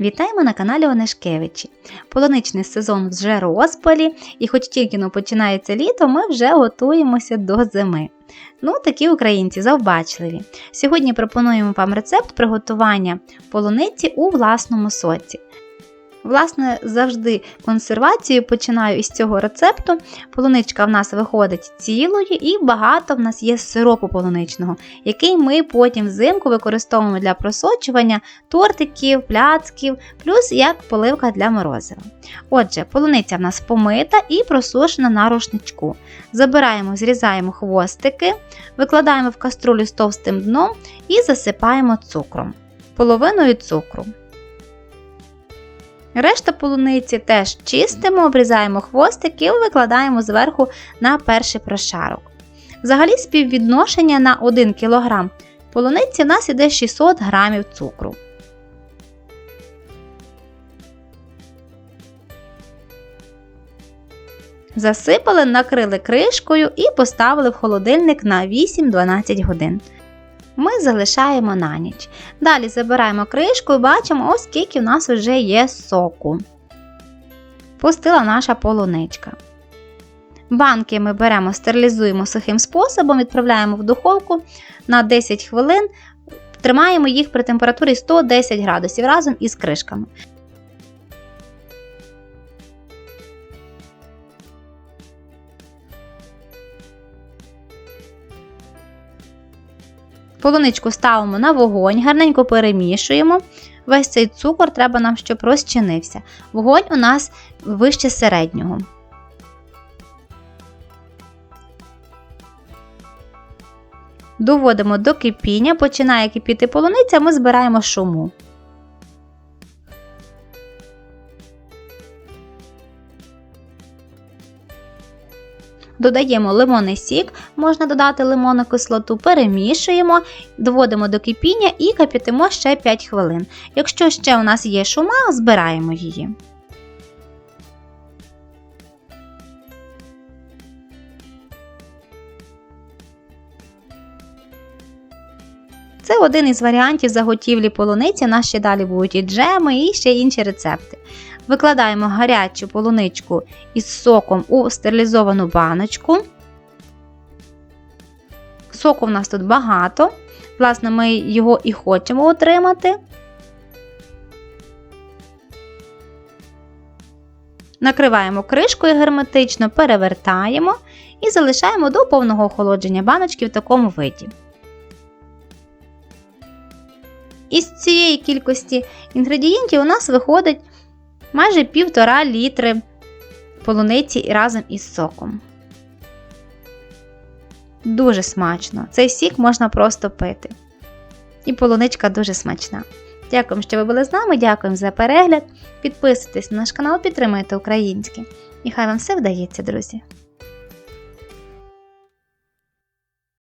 Вітаємо на каналі Онешкевичі. Полуничний сезон вже розпалі, і хоч тільки ну, починається літо, ми вже готуємося до зими. Ну, такі українці завбачливі. Сьогодні пропонуємо вам рецепт приготування полуниці у власному соці. Власне, завжди консервацію починаю із цього рецепту. Полуничка в нас виходить цілою і багато в нас є сиропу полуничного, який ми потім взимку використовуємо для просочування тортиків, пляцків, плюс як поливка для морозива. Отже, полуниця в нас помита і просушена на рушничку. Забираємо, зрізаємо хвостики, викладаємо в каструлю з товстим дном і засипаємо цукром, половиною цукру. Решта полуниці теж чистимо, обрізаємо хвостик і викладаємо зверху на перший прошарок. Взагалі співвідношення на 1 кг полуниці в нас іде 600 г цукру. Засипали, накрили кришкою і поставили в холодильник на 8-12 годин. Ми залишаємо на ніч. Далі забираємо кришку і бачимо, ось скільки в нас вже є соку. Пустила наша полуничка. Банки ми беремо, стерилізуємо сухим способом, відправляємо в духовку на 10 хвилин, тримаємо їх при температурі 110 градусів разом із кришками. Полуничку ставимо на вогонь, гарненько перемішуємо. Весь цей цукор треба нам, щоб розчинився. Вогонь у нас вище середнього. Доводимо до кипіння, починає кипіти полуниця, ми збираємо шуму. Додаємо лимонний сік, можна додати лимонну кислоту, перемішуємо, доводимо до кипіння і кипятимо ще 5 хвилин. Якщо ще у нас є шума, збираємо її. Це один із варіантів заготівлі полуниці. У нас ще далі будуть і джеми, і ще інші рецепти. Викладаємо гарячу полуничку із соком у стерилізовану баночку. Соку в нас тут багато. Власне, ми його і хочемо отримати. Накриваємо кришкою герметично, перевертаємо і залишаємо до повного охолодження баночки в такому виді. Із цієї кількості інгредієнтів у нас виходить майже півтора літри полуниці разом із соком. Дуже смачно. Цей сік можна просто пити. І полуничка дуже смачна. Дякуємо, що ви були з нами, дякуємо за перегляд. Підписуйтесь на наш канал, підтримуйте українське. І хай вам все вдається, друзі!